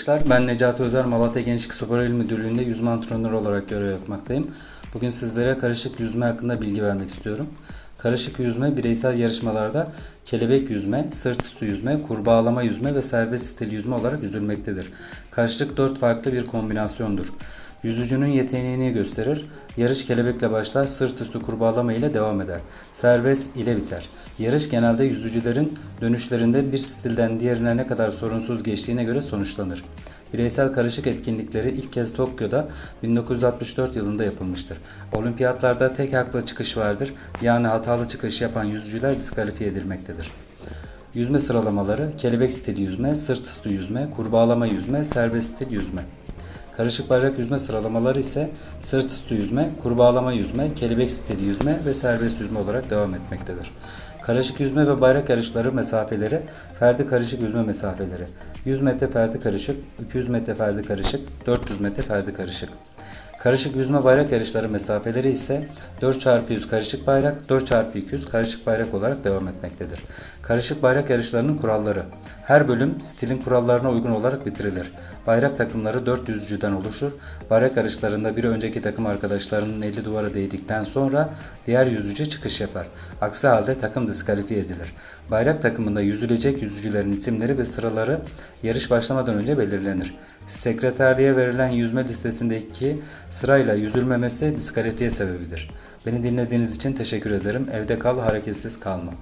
Arkadaşlar ben Necati Özer Malatya Gençlik Spor İl Müdürlüğü'nde yüzme antrenörü olarak görev yapmaktayım. Bugün sizlere karışık yüzme hakkında bilgi vermek istiyorum. Karışık yüzme bireysel yarışmalarda kelebek yüzme, sırt üstü yüzme, kurbağalama yüzme ve serbest stil yüzme olarak yüzülmektedir. Karışık dört farklı bir kombinasyondur. Yüzücünün yeteneğini gösterir. Yarış kelebekle başlar, sırt üstü kurbağalama ile devam eder. Serbest ile biter. Yarış genelde yüzücülerin dönüşlerinde bir stilden diğerine ne kadar sorunsuz geçtiğine göre sonuçlanır. Bireysel karışık etkinlikleri ilk kez Tokyo'da 1964 yılında yapılmıştır. Olimpiyatlarda tek haklı çıkış vardır. Yani hatalı çıkış yapan yüzücüler diskalifiye edilmektedir. Yüzme sıralamaları kelebek stili yüzme, sırt üstü yüzme, kurbağalama yüzme, serbest stil yüzme. Karışık bayrak yüzme sıralamaları ise sırt üstü yüzme, kurbağalama yüzme, kelebek stili yüzme ve serbest yüzme olarak devam etmektedir. Karışık yüzme ve bayrak yarışları mesafeleri, ferdi karışık yüzme mesafeleri. 100 metre ferdi karışık, 200 metre ferdi karışık, 400 metre ferdi karışık. Karışık yüzme bayrak yarışları mesafeleri ise 4x100 karışık bayrak, 4x200 karışık bayrak olarak devam etmektedir. Karışık bayrak yarışlarının kuralları. Her bölüm stilin kurallarına uygun olarak bitirilir. Bayrak takımları 4 yüzücüden oluşur. Bayrak yarışlarında bir önceki takım arkadaşlarının eli duvara değdikten sonra diğer yüzücü çıkış yapar. Aksi halde takım diskalifiye edilir. Bayrak takımında yüzülecek yüzücülerin isimleri ve sıraları yarış başlamadan önce belirlenir. Sekreterliğe verilen yüzme listesindeki sırayla yüzülmemesi diskalifiye sebebidir. Beni dinlediğiniz için teşekkür ederim. Evde kal, hareketsiz kalma.